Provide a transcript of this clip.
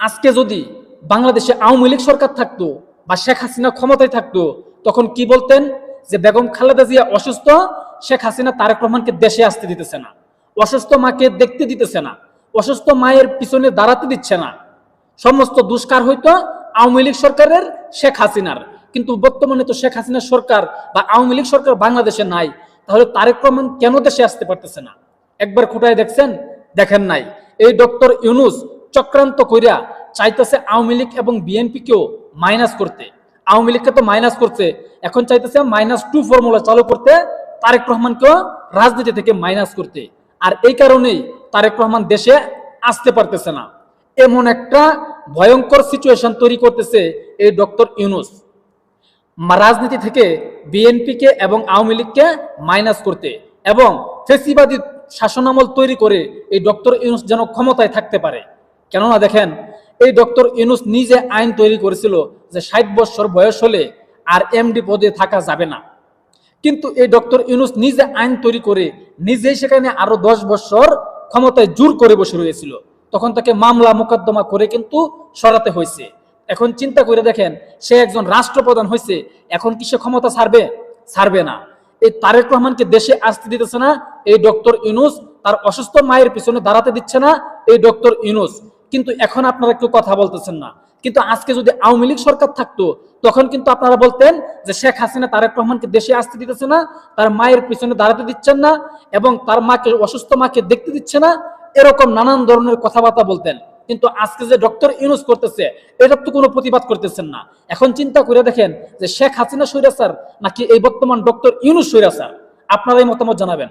আজকে যদি বাংলাদেশে আওয়ামী লীগ সরকার থাকতো বা শেখ হাসিনা ক্ষমতায় থাকতো, তখন কি বলতেন? যে বেগম খালেদা জিয়া অসুস্থ, শেখ হাসিনা তারেক রহমানকে দেশে আসতে দিতেছে না। অসুস্থ মাকে দেখতে দিতেছে না। অসুস্থ মায়ের পিছনে দাঁড়াতে দিচ্ছে না। সমস্ত দুষ্কার হইতো আওয়ামী লীগ সরকারের, শেখ হাসিনার। কিন্তু বর্তমানে তো শেখ হাসিনার সরকার বা আওয়ামী লীগ সরকার বাংলাদেশে নাই, তাহলে তারেক রহমান কেন দেশে আসতে পারতেছে না? একবার খুঁটায় দেখছেন? দেখেন নাই। এই ডক্টর ইউনুস চক্রান্ত কইরা চাইতেছে আওয়ামী লীগ এবং বিএনপিকেও মাইনাস করতে। আওয়ামী লীগকে তো মাইনাস করছে। এখন চাইতেছে মাইনাস টু ফর্মুলা চালু করতে, তারেক রহমানকেও রাজনীতি থেকে মাইনাস করতে। আর এই কারণেই তারেক রহমান দেশে আসতে পারতেছে না। এমন একটা ভয়ঙ্কর সিচুয়েশন তৈরি করতেছে এই ডক্টর ইউনুস। রাজনীতি থেকে বিএনপিকে এবং আওয়ামী লীগকে মাইনাস করতে এবং ফেসিবাদী শাসনামল তৈরি করে এই ডক্টর ইউনুস যেন ক্ষমতায় থাকতে পারে। কেননা দেখেন, এই ডক্টর ইউনুস নিজে আইন তৈরি করেছিল যে ষাট বছর বয়স হলে আর এমডি পদে থাকা যাবে না। কিন্তু এই ডক্টর ইউনুস নিজে আইন তৈরি করে নিজেই সেখানে আরও দশ বছর ক্ষমতায় জোর করে বসে রয়েছিল। তখন তাকে মামলা মোকদ্দমা করে কিন্তু সরাতে হয়েছে। এখন চিন্তা করে দেখেন, সে একজন রাষ্ট্রপ্রধান হয়েছে, এখন কি সে ক্ষমতা ছাড়বে? ছাড়বে না। এই তারেক রহমানকে দেশে আসতে দিতেছে না, এই ডক্টর ইউনুস তার অসুস্থ মায়ের পিছনে দাঁড়াতে দিচ্ছে না, এই ডক্টর ইউনুস। কিন্তু এখন আপনারা একটু কথা বলতেছেন না। কিন্তু আজকে যদি আওয়ামী লীগ সরকার থাকতো, তখন কিন্তু আপনারা বলতেন যে শেখ হাসিনা তারেক রহমানকে দেশে আসতে দিতেছে না, তার মায়ের পিছনে দাঁড়াতে দিচ্ছেন না এবং তার মাকে, অসুস্থ মাকে দেখতে দিচ্ছে না, এরকম নানান ধরনের কথাবার্তা বলতেন। কিন্তু আজকে যে ডক্টর ইউনুস করতেছে, এটার তো কোনো প্রতিবাদ করতেছেন না। এখন চিন্তা করে দেখেন যে শেখ হাসিনা স্যার নাকি এই বর্তমান ডক্টর ইউনুস সৈরা স্যার আপনারা এই মতামত জানাবেন।